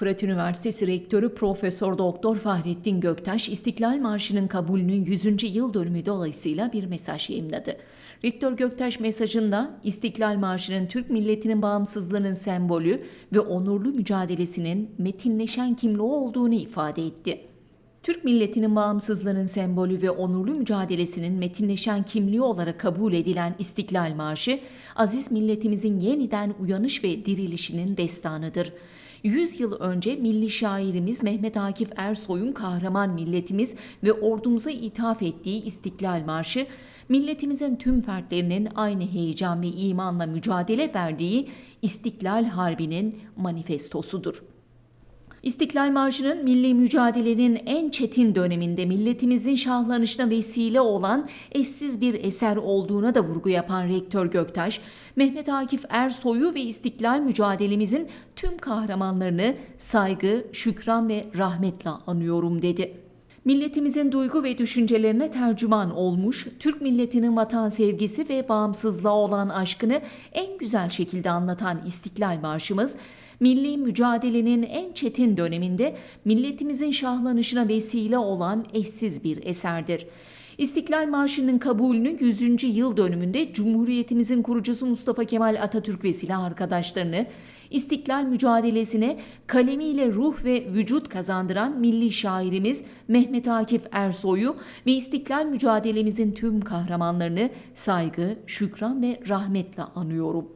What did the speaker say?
Fırat Üniversitesi Rektörü Profesör Doktor Fahrettin Göktaş, İstiklal Marşı'nın kabulünün 100. yıl dönümü dolayısıyla bir mesaj yayımladı. Rektör Göktaş mesajında İstiklal Marşı'nın Türk milletinin bağımsızlığının sembolü ve onurlu mücadelesinin metinleşen kimliği olduğunu ifade etti. Türk milletinin bağımsızlığının sembolü ve onurlu mücadelesinin metinleşen kimliği olarak kabul edilen İstiklal Marşı, aziz milletimizin yeniden uyanış ve dirilişinin destanıdır. 100 yıl önce milli şairimiz Mehmet Akif Ersoy'un kahraman milletimiz ve ordumuza ithaf ettiği İstiklal Marşı, milletimizin tüm fertlerinin aynı heyecan ve imanla mücadele verdiği İstiklal Harbi'nin manifestosudur. İstiklal Marşı'nın milli mücadelenin en çetin döneminde milletimizin şahlanışına vesile olan eşsiz bir eser olduğuna da vurgu yapan Rektör Göktaş, Mehmet Akif Ersoy'u ve istiklal mücadelemizin tüm kahramanlarını saygı, şükran ve rahmetle anıyorum dedi. Milletimizin duygu ve düşüncelerine tercüman olmuş, Türk milletinin vatan sevgisi ve bağımsızlığa olan aşkını en güzel şekilde anlatan İstiklal Marşımız, milli mücadelenin en çetin döneminde milletimizin şahlanışına vesile olan eşsiz bir eserdir. İstiklal Marşı'nın kabulünün 100. yıl dönümünde Cumhuriyetimizin kurucusu Mustafa Kemal Atatürk ve silah arkadaşlarını istiklal mücadelesine kalemiyle ruh ve vücut kazandıran milli şairimiz Mehmet Akif Ersoy'u ve istiklal mücadelemizin tüm kahramanlarını saygı, şükran ve rahmetle anıyorum.